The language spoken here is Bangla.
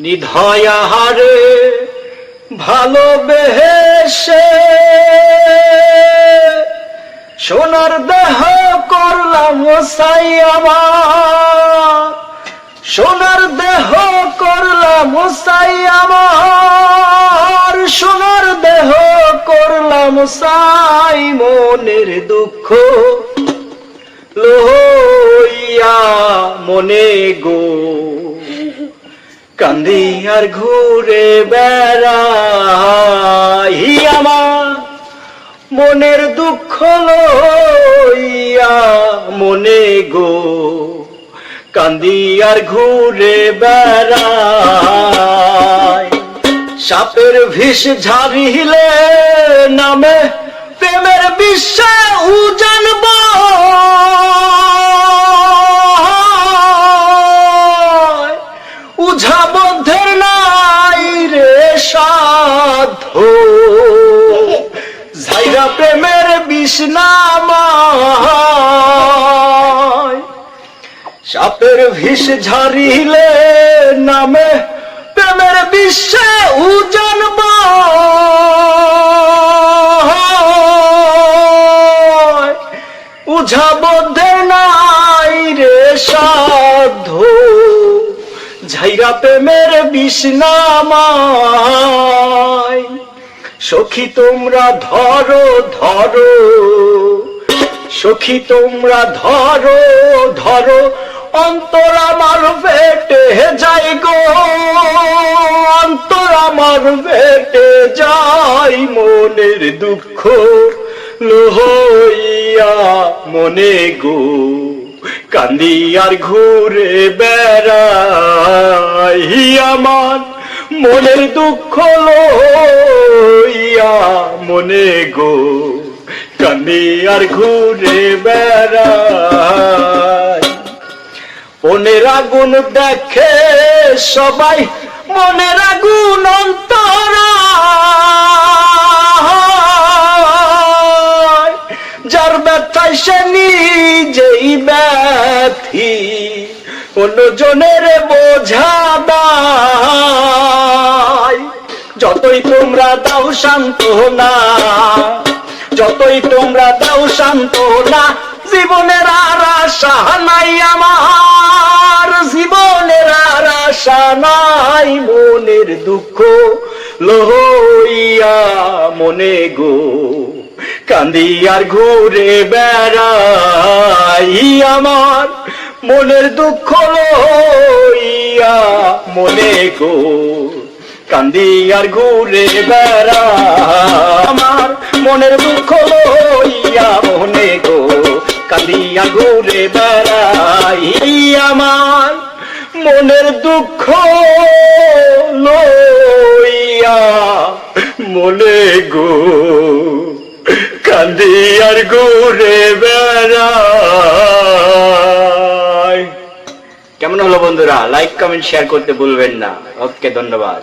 নিধয়াহারে ভালোবেসে সোনার দেহ করলাম সাই আমার। সোনার দেহ করলাম সাই আমার। সোনার দেহ করলাম সাই মনের দুঃখ। লইয়া মনে গো কান্দি আর ঘুরে বেড়াই। আমার মনের দুঃখ লইয়া মনে গো, কান্দি আর ঘুরে বেড়াই। সাপের ভিষ ঝারিলে নামে প্রেমের বিশ্বে উঝা বদ্ধের নাই রে সাধ। ঝাইরা প্রেমের বিষ্ণামায় সাপের ভিষ ঝারিলে নামে প্রেমের বিশ্বে উজানব উঝা ঝাইরা প্রেমের বিষ্ণামায় সখী তোমরা ধরো ধরো। সখী তোমরা ধরো ধরো। অন্তর আমার পেটে যাই গো। অন্তর আমার পেটে যাই মনের দুঃখ। লহইয়া মনে গো। কান্দি আর ঘুরে বেড়াই আমার মনের দুঃখ লইয়া মনে গো কান্দি আর ঘুরে বেড়াই মনের আগুন দেখে সবাই মনের আগুন অন্তরা যার ব্যথায় সে নিজেই ব্যথি। অন্যজনের বোঝা যতই তোমরা দাও শান্ত না যতই তোমরা দাও শান্ত না জীবনের আর আশা নাই আমার। জীবনের আর আশা নাই মনের দুঃখ লইয়া মনে গো। কান্দি আর ঘুরে বেড়াই আমার। মনের দুঃখ লইয়া মনে গো, কান্দি আর ঘুরে বেড়া। আমার মনের দুঃখ লইয়া মনে গো, কান্দি আর ঘুরে বেড়াই আমার মনের দুঃখ লইয়া মনে গো, কান্দি আর ঘুরে বেড়াই বন্ধুরা লাইক কমেন্ট শেয়ার করতে ভুলবেন না। ওকে ধন্যবাদ।